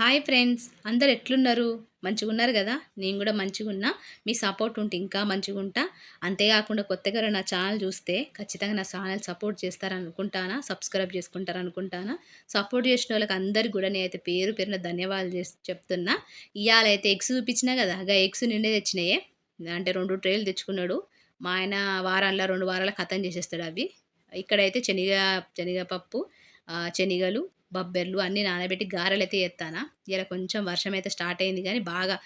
Hi friends అందరు ఎట్లున్నారు? మంచిగా ఉన్నారు కదా? నేను కూడా మంచిగా ఉన్నా మీ సపోర్ట్ ఉంటే ఇంకా మంచిగా ఉంటా అంతేకాకుండా కొత్తగా నా ఛానల్ చూస్తే ఖచ్చితంగా నా ఛానల్ సపోర్ట్ చేస్తారనుకుంటానా సబ్స్క్రైబ్ చేసుకుంటారనుకుంటానా సపోర్ట్ చేసిన వాళ్ళకి అందరికి కూడా నేనైతే పేరు పేరున ధన్యవాదాలు చేసి చెప్తున్నా. ఇవాళ అయితే ఎగ్స్ చూపించినా కదా గా ఎగ్స్ నిండే తెచ్చినాయే. అంటే రెండు ట్రేలు తెచ్చుకున్నాడు. మా ఆయన వారాల్లో రెండు వారాల ఖతం చేసేస్తాడు అవి. ఇక్కడైతే శనగ శనగపప్పు శనిగలు శనగలు బబ్బెర్లు అన్నీ నానబెట్టి గారెలు అయితే ఎత్తానా? ఇలా కొంచెం వర్షం అయితే స్టార్ట్ అయింది కానీ బాగా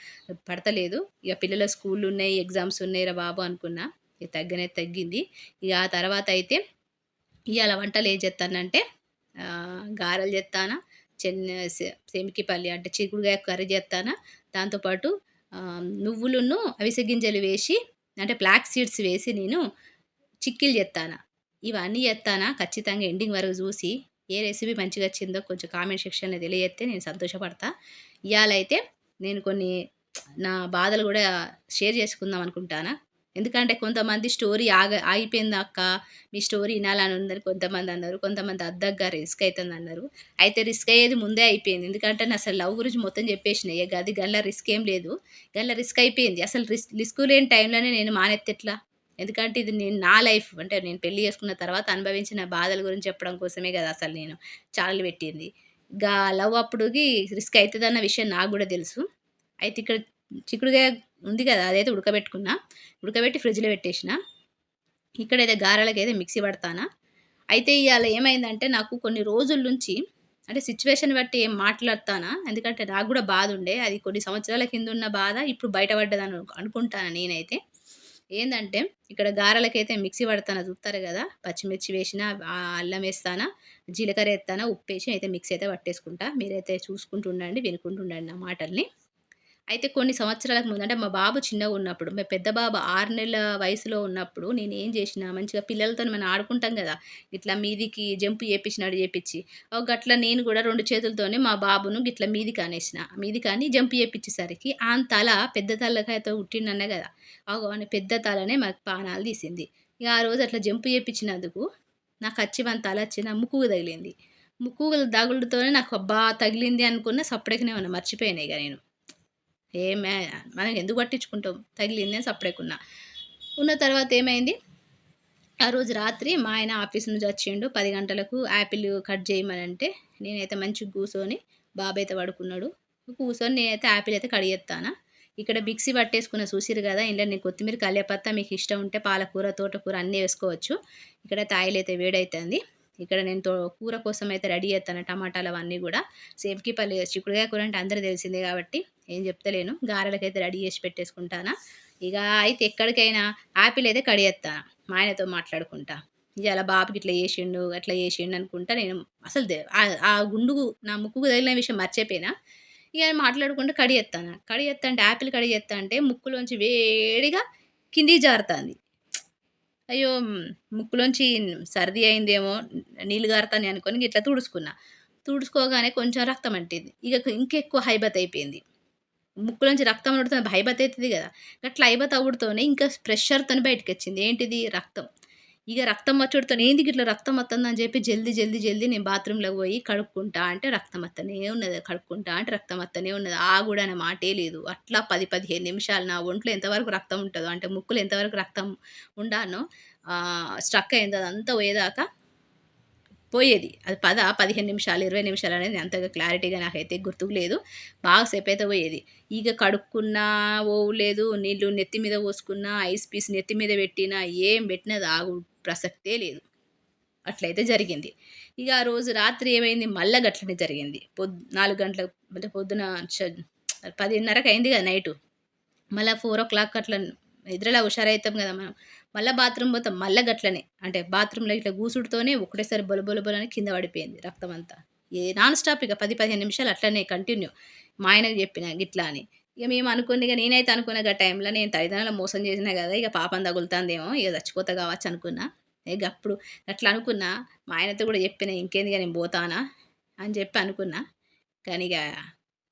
పడతలేదు. ఇక పిల్లల స్కూళ్ళు ఉన్నాయి ఎగ్జామ్స్ ఉన్నాయి రా బాబు అనుకున్నా. ఇక తగ్గనే తగ్గింది. ఇక ఆ తర్వాత అయితే ఇవాళ వంటలు ఏం చేస్తానంటే గారెలు చేస్తానా చెన్న సెమికిపల్లి అంటే చిక్కుడుగాయ కర్రీ చేస్తానా. దాంతోపాటు నువ్వులను అవిసె గింజలు వేసి అంటే బ్లాక్ సీడ్స్ వేసి నేను చిక్కీలు చేస్తానా. ఇవన్నీ చేస్తానా. ఖచ్చితంగా ఎండింగ్ వరకు చూసి ఏ రెసిపీ మంచిగా వచ్చిందో కొంచెం కామెంట్ సెక్షన్లో తెలియజేస్తే నేను సంతోషపడతా. ఇవాళైతే నేను కొన్ని నా బాధలు కూడా షేర్ చేసుకుందాం అనుకుంటానా? ఎందుకంటే కొంతమంది స్టోరీ ఆగ ఆగిపోయింది అక్క మీ స్టోరీ వినాలని ఉందని కొంతమంది అన్నారు కొంతమంది అద్దగ్గా రిస్క్ అవుతుంది అన్నారు. అయితే రిస్క్ అయ్యేది ముందే అయిపోయింది. ఎందుకంటే నేను అసలు లవ్ గురించి మొత్తం చెప్పేసిన. ఏ గది గల్ల రిస్క్ ఏం లేదు. గల్ల రిస్క్ అయిపోయింది. అసలు రిస్క్ రిస్క్ లేని టైంలోనే నేను మానెత్తెట్లా ఎందుకంటే ఇది నేను నా లైఫ్ అంటే నేను పెళ్ళి చేసుకున్న తర్వాత అనుభవించిన బాధల గురించి చెప్పడం కోసమే కదా అసలు నేను ఛానల్ పెట్టింది. గా లవ్ అప్పుడుకి రిస్క్ అవుతుందన్న విషయం నాకు కూడా తెలుసు. అయితే ఇక్కడ చిక్కుడుగా ఉంది కదా అదైతే ఉడకబెట్టుకున్నా. ఉడకబెట్టి ఫ్రిడ్జ్లో పెట్టేసిన. ఇక్కడైతే గారెలకి అయితే మిక్సీ పడతానా. అయితే ఇవాళ ఏమైందంటే నాకు కొన్ని రోజుల నుంచి అంటే సిచ్యువేషన్ బట్టి ఏం మాట్లాడతానా ఎందుకంటే నాకు కూడా బాధ ఉండే. అది కొన్ని సంవత్సరాల కింద ఉన్న బాధ ఇప్పుడు బయటపడ్డదని అనుకుంటాను నేనైతే. ఏంటంటే ఇక్కడ గారెలకైతే మిక్సీ పడతానా చూస్తారు కదా పచ్చిమిర్చి వేసిన ఆ అల్లం వేస్తానా జీలకర్ర వేస్తానా ఉప్పు వేసి అయితే మిక్సీ అయితే పట్టేసుకుంటా. మీరైతే చూసుకుంటూ ఉండండి వినుకుంటూ ఉండండి నా మాటల్ని. అయితే కొన్ని సంవత్సరాలకు ముందు అంటే మా బాబు చిన్నగా ఉన్నప్పుడు మా పెద్ద బాబు ఆరు నెలల వయసులో ఉన్నప్పుడు నేను ఏం చేసిన మంచిగా పిల్లలతో మనం ఆడుకుంటాం కదా ఇట్లా మీదికి జంప్ చేపించినాడు చేపించి ఒక గట్ల నేను కూడా రెండు చేతులతోనే మా బాబును గిట్ల మీది కానేసిన మీది కానీ జంప్ చేపించేసరికి ఆ తల పెద్ద తలకాయతో ఉట్టిండన్న కదా అగో అని పెద్ద తలనే మాకు పానాలు తీసింది. ఇక ఆ రోజు అట్లా జంపు చేపించినందుకు నాకు వచ్చి మన తల వచ్చి నా ముక్కు తగిలింది. ముక్కు తగులుతోనే నాకు అబ్బా తగిలింది అనుకున్న సపరేట్గానే ఉన్నా మర్చిపోయినాయి ఇక నేను. ఏమే మనం ఎందుకు పట్టించుకుంటాం తగిలింది అని సపరేకున్నా. ఉన్న తర్వాత ఏమైంది? ఆ రోజు రాత్రి మా ఆయన ఆఫీస్ నుంచి వచ్చిండు. పది గంటలకు యాపిల్ కట్ చేయమనంటే నేనైతే మంచిగా కూర్చొని బాబు అయితే పడుకున్నాడు. కూర్చొని నేనైతే యాపిల్ అయితే కడిగేస్తానా ఇక్కడ మిక్సీ పట్టేసుకున్న చూసిరు కదా ఇంట్లో నేను కొత్తిమీర కల్లేపత్త మీకు ఇష్టం ఉంటే పాలకూర తోటకూర అన్నీ వేసుకోవచ్చు. ఇక్కడ తాయిలు అయితే వేడవుతుంది ఇక్కడ నేను తో కూర కోసం అయితే రెడీ చేస్తాను టమాటాలు అవన్నీ కూడా. సేమ్కి పల్లి చిక్కుడుకాయ కూర అంటే అందరూ తెలిసిందే కాబట్టి ఏం చెప్తలేను. గారెలకైతే రెడీ చేసి పెట్టేసుకుంటానా. ఇక అయితే ఎక్కడికైనా యాపిల్ అయితే కడిగేస్తాను మా ఆయనతో మాట్లాడుకుంటా. ఇవాళ బాబుకి ఇట్లా చేసిండు అట్లా చేసిండు అనుకుంటా నేను అసలు ఆ- గుండుకు నా ముక్కుకు తగిలిన విషయం మర్చిపోయినా. ఇక మాట్లాడుకుంటూ కడిగేస్తాను కడిగేస్తా అంటే ఆపిల్ కడిగేస్తా అంటే ముక్కులోంచి వేడిగా కిందికి జారుతుంది. అయ్యో ముక్కులోంచి సర్ది అయిందేమో నీళ్ళు గారుతాను అనుకొని ఇట్లా తుడుచుకున్నా. తుడుచుకోగానే కొంచెం రక్తం అంటింది. ఇక ఇంకెక్కువ హైబత్ అయిపోయింది. ముక్కులోంచి రక్తం ఉడుతుంది భయభత అవుతుంది కదా. అట్లా హైబత్ అవుడుతోనే ఇంకా ప్రెషర్తో బయటకు వచ్చింది ఏంటిది? రక్తం. ఇక రక్తం వచ్చుడుతో ఏంది ఇట్లా రక్తం వస్తుంది అని చెప్పి జల్దీ జల్దీ జల్దీ నేను బాత్రూంలోకి పోయి కడుక్కుంటా అంటే రక్తం వస్తూనే ఉన్నది. కడుక్కుంటా అంటే రక్తం వస్తూనే ఉన్నది. ఆ కూడా అనే మాటే లేదు. అట్లా పది పదిహేను నిమిషాలు నా ఒంట్లో ఎంతవరకు రక్తం ఉంటుందో అంటే ముక్కులు ఎంతవరకు రక్తం ఉండానో స్ట్రక్ అయింది అదంతా పోయేదాకా పోయేది. అది పద పదిహేను నిమిషాలు ఇరవై నిమిషాలు అనేది అంతగా క్లారిటీగా నాకైతే గుర్తుకు లేదు. బాగా సేపు అయితే పోయేది. ఇక కడుక్కున్నా ఓవు లేదు నీళ్ళు నెత్తి మీద పోసుకున్నా ఐస్ పీస్ నెత్తి మీద పెట్టినా ఏం పెట్టినా అది ఆగు ప్రసక్తే లేదు. అట్లయితే జరిగింది. ఇక ఆ రోజు రాత్రి ఏమైంది? మళ్ళా గట్లనే జరిగింది. పొద్ నాలుగు గంటలకు అంటే పొద్దున పదిన్నరకు అయింది కదా నైటు. మళ్ళీ ఫోర్ ఓ క్లాక్ అట్లా నిద్రలా హుషారవుతాం కదా మనం. మళ్ళీ బాత్రూమ్ పోతాం మళ్ళీ గట్లనే. అంటే బాత్రూంలో ఇట్లా గూసుడుతోనే ఒకటేసారి బొల బొల అని కింద పడిపోయింది రక్తం అంతా ఏ నాన్ స్టాప్ ఇక పది పదిహేను నిమిషాలు అట్లనే కంటిన్యూ. మా ఆయనకు చెప్పిన గిట్లా అని. ఇక మేము అనుకుని ఇక నేనైతే అనుకున్న ఆ టైంలో నేను తల్లిదండ్రులు మోసం చేసినా కదా ఇక పాపం తగులుతుందేమో ఇక చచ్చిపోతా కావచ్చు అనుకున్నా. ఇక అప్పుడు అట్లా అనుకున్నా మా ఆయనతో కూడా చెప్పిన ఇంకేంది ఇక నేను పోతానా అని చెప్పి అనుకున్నా. కానీ ఇక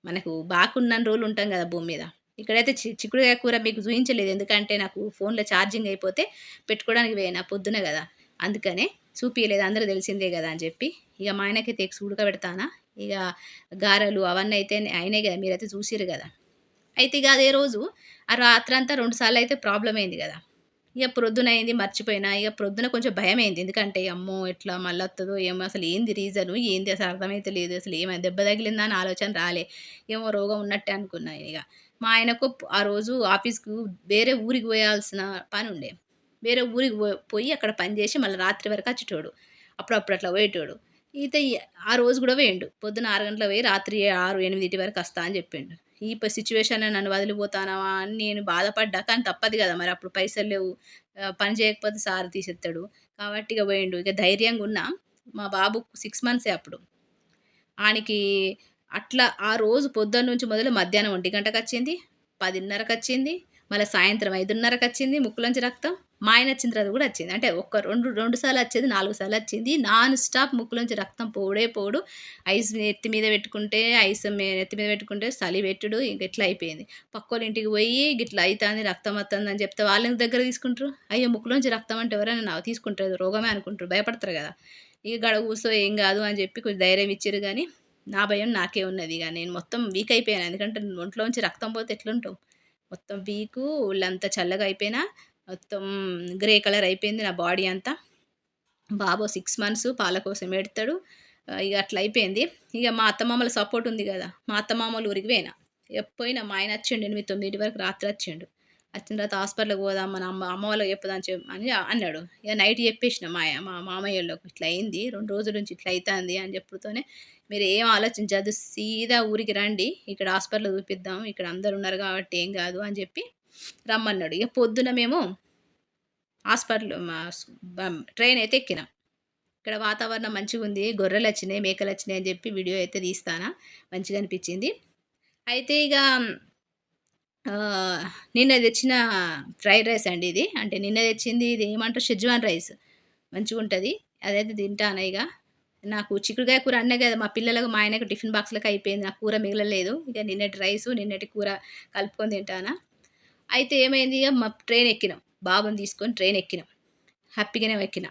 మనకు బాగున్న రోజులు ఉంటాం కదా భూమి మీద. ఇక్కడైతే చి చిక్కుడుకాయ కూర మీకు చూపించలేదు ఎందుకంటే నాకు ఫోన్లో ఛార్జింగ్ అయిపోతే పెట్టుకోవడానికి పోయినా పొద్దున కదా. అందుకనే చూపించలేదు అందరూ తెలిసిందే కదా అని చెప్పి. ఇక మా ఆయనకైతే ఎగ్స్ ఉడకబెడతానా? ఇక గారెలు అవన్నీ అయితే అయినాయి కదా. మీరైతే చూసిరు కదా. అయితే ఇక అదే రోజు ఆ రాత్రంతా రెండు సార్లు అయితే ప్రాబ్లం అయింది కదా. ఇక ప్రొద్దున అయింది మర్చిపోయినా. ఇక ప్రొద్దున కొంచెం భయం అయింది. ఎందుకంటే అమ్మో ఎట్లా మళ్ళీ వస్తుందో ఏమో అసలు ఏంది రీజను? ఏంది? అసలు అర్థమైతే లేదు అసలు ఏమైనా దెబ్బ తగిలిందా అని ఆలోచన రాలే. ఏమో రోగం ఉన్నట్టే అనుకున్నా ఇక. మా ఆయనకు ఆ రోజు ఆఫీస్కు వేరే ఊరికి పోయాల్సిన పని ఉండే వేరే ఊరికి పోయి అక్కడ పని చేసి మళ్ళీ రాత్రి వరకు వచ్చేటోడు. అప్పుడప్పుడు అట్లా పోయేటోడు. ఈత ఆ రోజు కూడా వేయండు. పొద్దున ఆరు గంటల పోయి రాత్రి ఆరు ఎనిమిదింటి వరకు వస్తా అని చెప్పిండు. ఈ సిచ్యువేషన్ నన్ను వదిలిపోతానావా అని నేను బాధపడ్డా కానీ తప్పదు కదా మరి. అప్పుడు పైసలు లేవు. పని చేయకపోతే సార్ తీసేస్తాడు కాబట్టి ఇక పోయిండు. ఇక ధైర్యంగా ఉన్నా. మా బాబు సిక్స్ మంత్సే అప్పుడు. ఆయనకి అట్లా ఆ రోజు పొద్దున్న నుంచి మొదలు మధ్యాహ్నం ఒంటి గంటకు వచ్చింది పదిన్నరకు వచ్చింది మళ్ళీ సాయంత్రం ఐదున్నరకు వచ్చింది ముక్కులోంచి రక్తం. మా ఆయన వచ్చిన తర్వాత కూడా వచ్చింది. అంటే ఒక రెండు రెండు సార్లు వచ్చేది నాలుగు సార్లు వచ్చింది. నాన్ స్టాప్ ముక్కులోంచి రక్తం పోడే పోడు. ఐస్ ఎత్తి మీద పెట్టుకుంటే ఐస్ నెత్తి మీద పెట్టుకుంటే చలి పెట్టుడు ఇంక ఇట్లా అయిపోయింది. పక్కోళ్ళ ఇంటికి పోయి ఇట్లా అవుతుంది రక్తం వస్తుంది అని చెప్తే వాళ్ళ దగ్గర తీసుకుంటారు? అయ్యో ముక్కులోంచి రక్తం అంటే ఎవరైనా నాకు తీసుకుంటారు రోగమే అనుకుంటారు భయపడతారు కదా. ఇక గడ కూర్చో ఏం కాదు అని చెప్పి కొంచెం ధైర్యం ఇచ్చారు కానీ నా భయం నాకే ఉన్నది ఇక నేను మొత్తం వీక్ అయిపోయాను. ఎందుకంటే ఒంట్లోంచి రక్తం పోతే ఎట్లుంటాం మొత్తం వీకు ఒళ్ళంతా చల్లగా అయిపోయినా మొత్తం గ్రే కలర్ అయిపోయింది నా బాడీ అంతా. బాబో సిక్స్ మంత్స్ పాల కోసం ఎడతాడు ఇక అట్లా అయిపోయింది. ఇక మా అత్తమామల సపోర్ట్ ఉంది కదా. మా అత్తమామలు ఊరికి పోయినా. పోయినా మా ఆయన వచ్చిండు ఎనిమిది తొమ్మిది వరకు రాత్రి వచ్చిండు. వచ్చిన తర్వాత హాస్పిటల్కి పోదాం మన అమ్మ అమ్మ వాళ్ళకి చెప్పుదాం అని అన్నాడు. ఇక నైట్ చెప్పేసిన మా మా మామయ్య వాళ్ళకి ఇట్లా అయింది రెండు రోజుల నుంచి ఇట్లా అవుతుంది అని చెప్పుతూనే మీరు ఏం ఆలోచించద్దు సీదా ఊరికి రండి ఇక్కడ హాస్పిటల్ చూపిద్దాం ఇక్కడ అందరు ఉన్నారు కాబట్టి ఏం కాదు అని చెప్పి రమ్మన్నాడు. ఇక పొద్దున మేము హాస్పిటల్ మా ట్రైన్ అయితే ఎక్కినాం. ఇక్కడ వాతావరణం మంచిగా ఉంది గొర్రెలు వచ్చినాయి మేకలు వచ్చినాయి అని చెప్పి వీడియో అయితే తీస్తానా మంచిగా అనిపించింది. అయితే ఇక నిన్న తెచ్చిన ఫ్రైడ్ రైస్ అండి ఇది. అంటే నిన్న తెచ్చింది ఇది ఏమంటారు? Schezwan rice. మంచిగా ఉంటుంది. అదైతే తింటాను ఇక. నాకు చిక్కుడుకాయ కూర అన్నే కదా మా పిల్లలకు మా ఆయనకు టిఫిన్ బాక్స్లకు అయిపోయింది. నా కూర మిగలలేదు. ఇక నిన్నటి రైసు నిన్నటి కూర కలుపుకొని తింటానా. అయితే ఏమైంది? ఇక మా ట్రైన్ ఎక్కినాం. బాబుని తీసుకొని ట్రైన్ ఎక్కినాం. హ్యాపీగానే ఎక్కినా.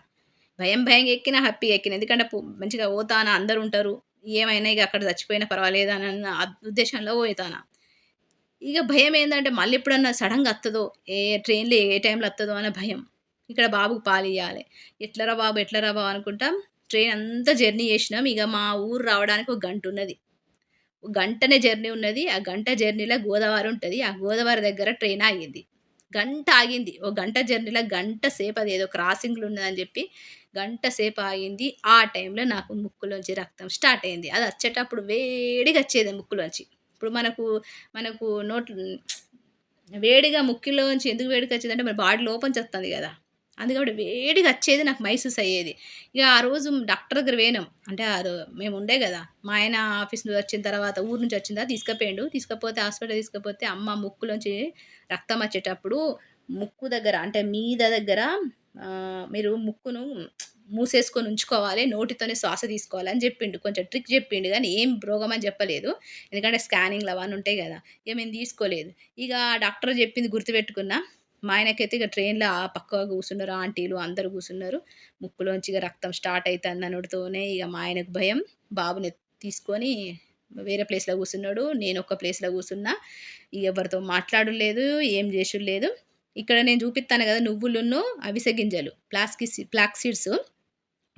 భయం భయంగా ఎక్కినా హ్యాపీగా ఎక్కినా. ఎందుకంటే మంచిగా పోతానా అందరు ఉంటారు. ఏమైనా ఇక అక్కడ చచ్చిపోయినా పర్వాలేదు? అని ఉద్దేశంలో పోతానా. ఇక భయం ఏంటంటే మళ్ళీ ఎప్పుడన్నా సడన్గా వస్తుందో ఏ ట్రైన్లో ఏ టైంలో వస్తుందో అనే భయం. ఇక్కడ బాబుకు పాలు ఇవ్వాలి ఎట్లరా బాబు ఎట్లరా బాబు అనుకుంటాం ట్రైన్ అంతా జర్నీ చేసినాం. ఇక మా ఊరు రావడానికి ఒక గంట ఉన్నది. గంటనే జర్నీ ఉన్నది. ఆ గంట జర్నీలో గోదావరి ఉంటుంది. ఆ గోదావరి దగ్గర ట్రైన్ ఆగింది. గంట ఆగింది. ఓ గంట జర్నీలో గంట సేపు అది ఏదో క్రాసింగ్లు ఉన్నదని చెప్పి గంట సేపు ఆగింది. ఆ టైంలో నాకు ముక్కులోంచి రక్తం స్టార్ట్ అయింది. అది వచ్చేటప్పుడు వేడిగా వచ్చేది ముక్కులోంచి. ఇప్పుడు మనకు మనకు నోట్ వేడిగా ముక్కిలోంచి ఎందుకు వేడికి వచ్చిందంటే మన బాడీ లోపం చేస్తుంది కదా. అందుకని వేడిగా వచ్చేది నాకు మైసూస్ అయ్యేది. ఇక ఆ రోజు డాక్టర్ దగ్గర వేనాం అంటే ఆ మేము ఉండే కదా. మా ఆయన ఆఫీస్ నుంచి వచ్చిన తర్వాత ఊరు నుంచి వచ్చిందా తీసుకుపోయాడు. తీసుకపోతే హాస్పిటల్ తీసుకపోతే అమ్మ ముక్కులోంచి రక్తం వచ్చేటప్పుడు ముక్కు దగ్గర అంటే మీద దగ్గర మీరు ముక్కును మూసేసుకొని ఉంచుకోవాలి నోటితోనే శ్వాస తీసుకోవాలి అని చెప్పిండు. కొంచెం ట్రిక్ చెప్పిండు కానీ ఏం రోగం అని చెప్పలేదు. ఎందుకంటే స్కానింగ్లు అవన్నీ ఉంటాయి కదా ఇక మేము తీసుకోలేదు. ఇక డాక్టర్ చెప్పింది గుర్తుపెట్టుకున్నా మా ఆయనకైతే ఇక ట్రైన్లో ఆ పక్క కూర్చున్నారు ఆంటీలు అందరు కూర్చున్నారు. ముక్కులోంచి ఇక రక్తం స్టార్ట్ అవుతుంది అనుడితోనే ఇక మా ఆయనకు భయం. బాబుని తీసుకొని వేరే ప్లేస్లో కూర్చున్నాడు నేను ఒక ప్లేస్లో కూర్చున్నా. ఎవరితో మాట్లాడలేదు ఏం చేసులేదు. ఇక్కడ నేను చూపిస్తాను కదా నువ్వులున్ను అవిసె గింజలు ప్లాస్కి ప్లాక్ సీడ్స్.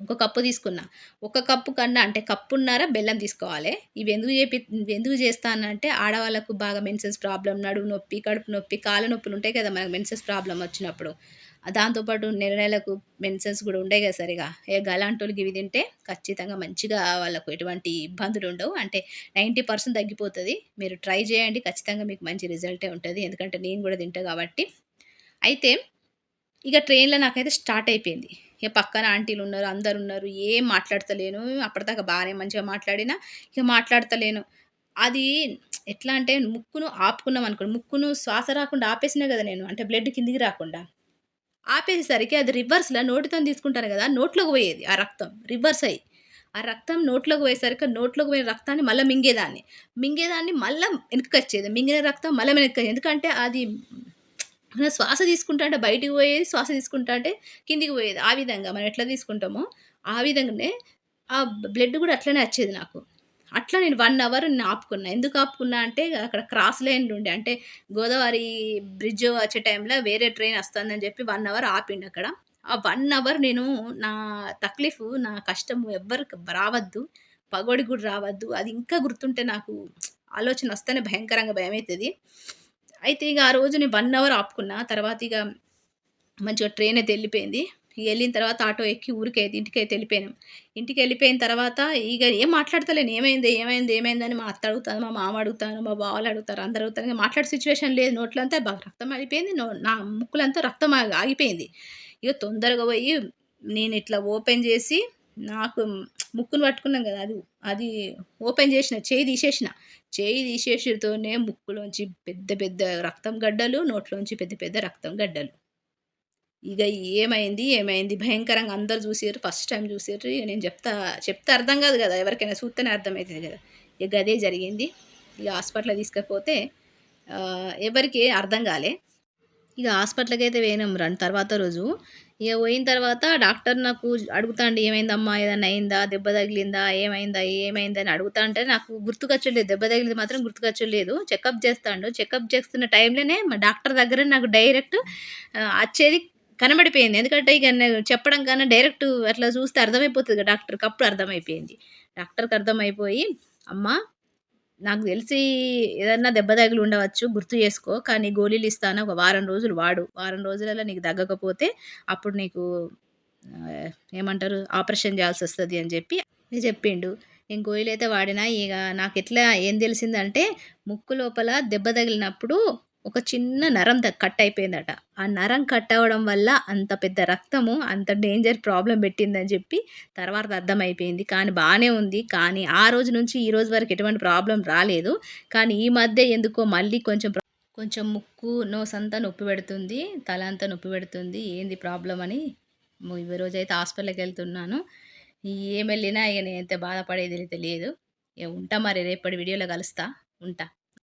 ఒక కప్పు తీసుకున్నా. ఒక కప్పు కన్నా అంటే కప్పున్నర బెల్లం తీసుకోవాలి. ఇవి ఎందుకు చేపి ఎందుకు చేస్తానంటే ఆడవాళ్ళకు బాగా మెన్సెస్ ప్రాబ్లం నడుము నొప్పి కడుపు నొప్పి కాళ్ళ నొప్పులు ఉంటాయి కదా మనకు మెన్సెస్ ప్రాబ్లం వచ్చినప్పుడు. దాంతోపాటు నెల నెలకు మెన్సెన్స్ కూడా ఉండే కదా సరిగా. ఏ గలాంటోళ్ళకి ఇవి తింటే ఖచ్చితంగా మంచిగా వాళ్ళకు ఎటువంటి ఇబ్బందులు ఉండవు. అంటే నైంటీ పర్సెంట్ తగ్గిపోతుంది. మీరు ట్రై చేయండి. ఖచ్చితంగా మీకు మంచి రిజల్టే ఉంటుంది. ఎందుకంటే నేను కూడా తింటా కాబట్టి. అయితే ఇక ట్రైన్లో నాకైతే స్టార్ట్ అయిపోయింది. ఇక పక్కన ఆంటీలు ఉన్నారు అందరు ఉన్నారు ఏం మాట్లాడతలేను అప్పటిదాకా బాగానే మంచిగా మాట్లాడినా ఇక మాట్లాడతలేను. అది ఎట్లా అంటే ముక్కును ఆపుకున్నాం అనుకోండి ముక్కును శ్వాస రాకుండా ఆపేసినా కదా నేను అంటే బ్లడ్ కిందికి రాకుండా. ఆపేసేసరికి అది రివర్స్లో నోటితో తీసుకుంటాను కదా నోట్లోకి పోయేది ఆ రక్తం రివర్స్ అయ్యి. ఆ రక్తం నోట్లోకి పోయేసరికి నోట్లోకి పోయిన రక్తాన్ని మళ్ళీ మింగేదాన్ని. మింగేదాన్ని మళ్ళీ వెనక్కి వచ్చేది మింగిన రక్తం మళ్ళీ వెనక్కి ఎందుకంటే అది శ్వాస తీసుకుంటా అంటే బయటికి పోయేది శ్వాస తీసుకుంటా అంటే కిందికి పోయేది ఆ విధంగా మనం ఎట్లా తీసుకుంటామో ఆ విధంగానే ఆ బ్లడ్ కూడా అట్లనే వచ్చేది నాకు అట్లా నేను వన్ అవర్ నేను ఆపుకున్నా. ఎందుకు ఆపుకున్నా అంటే అక్కడ క్రాస్ లైన్‌లు ఉండే. అంటే గోదావరి బ్రిడ్జ్ వచ్చే టైంలో వేరే ట్రైన్ వస్తుందని చెప్పి వన్ అవర్ ఆపిండు అక్కడ ఆ వన్ అవర్ నేను నా తక్లీఫ్ నా కష్టం ఎవ్వరికి రావద్దు. పగోడికి కూడా రావద్దు. అది ఇంకా గుర్తుంటే నాకు ఆలోచన వస్తేనే భయంకరంగా భయమైతది. అయితే ఇక ఆ రోజు నేను వన్ అవర్ ఆపుకున్నా. తర్వాత ఇక మంచిగా ట్రైన్ అయితే వెళ్ళిపోయింది వెళ్ళిన తర్వాత ఆటో ఎక్కి ఊరికైతే ఇంటికైతే ఇంటికి వెళ్ళిపోయిన తర్వాత ఇక ఏం మాట్లాడతలేను. ఏమైంది? ఏమైంది? ఏమైందని మా అత్త అడుగుతాను, మా మామ అడుగుతాను, మా బావలు అడుగుతారు, అందరు అడుగుతారు. ఇంకా మాట్లాడే సిచ్యువేషన్ లేదు. నోట్లంతా బాగా రక్తం ఆగిపోయింది. నా ముక్కులంతా రక్తం ఆగిపోయింది. ఇక తొందరగా పోయి నేను ఇట్లా ఓపెన్ చేసి నాకు ముక్కును పట్టుకున్నాం కదా! అది అది ఓపెన్ చేసిన. చేయి తీసేసిన. చేయి తీసేసితోనే ముక్కులోంచి పెద్ద పెద్ద రక్తం గడ్డలు, నోట్లోంచి పెద్ద పెద్ద రక్తం గడ్డలు. ఇక ఏమైంది? ఏమైంది? భయంకరంగా అందరు చూసారు ఫస్ట్ టైం చూసారు నేను చెప్తా చెప్తే అర్థం కాదు కదా! ఎవరికైనా చూస్తేనే అర్థమవుతుంది కదా! ఇక గదే జరిగింది. ఇక హాస్పిటల్ తీసుకపోతే ఎవరికి అర్థం కాలే. ఇక హాస్పిటల్కి అయితే పోయినాం రండి తర్వాత రోజు. ఇక పోయిన తర్వాత డాక్టర్ నాకు అడుగుతాండు "ఏమైందమ్మా? ఏదన్నా అయిందా? దెబ్బ తగిలిందా? ఏమైందా? ఏమైందని" అడుగుతాంటే నాకు గుర్తుకొచ్చలేదు దెబ్బ తగిలింది మాత్రం గుర్తుకొచ్చలేదు చెకప్ చేస్తాండు. చెకప్ చేస్తున్న టైంలోనే మా డాక్టర్ దగ్గర నాకు డైరెక్ట్ వచ్చేది కనబడిపోయింది. ఎందుకంటే ఇక చెప్పడం కన్నా డైరెక్ట్ అట్లా చూస్తే అర్థమైపోతుంది డాక్టర్‌కి. అప్పుడు అర్థమైపోయింది. డాక్టర్‌కి అర్థమైపోయి "అమ్మా నాకు తెలిసి ఏదన్నా దెబ్బ తగిలి ఉండవచ్చు. గుర్తు చేసుకో. కానీ గోళీలు ఇస్తాను. ఒక వారం రోజులు వాడు. వారం రోజులలో నీకు తగ్గకపోతే అప్పుడు నీకు ఏమంటారు ఆపరేషన్ చేయాల్సి వస్తుంది అని చెప్పి చెప్పిండు. నేను గోళీలైతే వాడినా. ఇక నాకు ఎట్లా ఏం తెలిసిందంటే ముక్కు లోపల దెబ్బ తగిలినప్పుడు ఒక చిన్న నరం కట్ అయిపోయిందట. ఆ నరం కట్ అవ్వడం వల్ల అంత పెద్ద రక్తము అంత డేంజర్ ప్రాబ్లం పెట్టిందని చెప్పి తర్వాత అర్థమైపోయింది. కానీ బాగానే ఉంది. కానీ ఆ రోజు నుంచి ఈ రోజు వరకు ఎటువంటి ప్రాబ్లం రాలేదు. కానీ ఈ మధ్య ఎందుకో మళ్ళీ కొంచెం కొంచెం ముక్కు, నోస్ అంతా నొప్పి పెడుతుంది. తల అంతా నొప్పి పెడుతుంది. ఏంది ప్రాబ్లం అని ఈ రోజు అయితే హాస్పిటల్కి వెళ్తున్నాను హాస్పిటల్‌కెళ్తున్నాను. వెళ్ళినా ఇక నేనైతే అయితే లేదు. ఇగ ఉంటా మరి రేపటి వీడియోలో కలుస్తా. ఉంటా.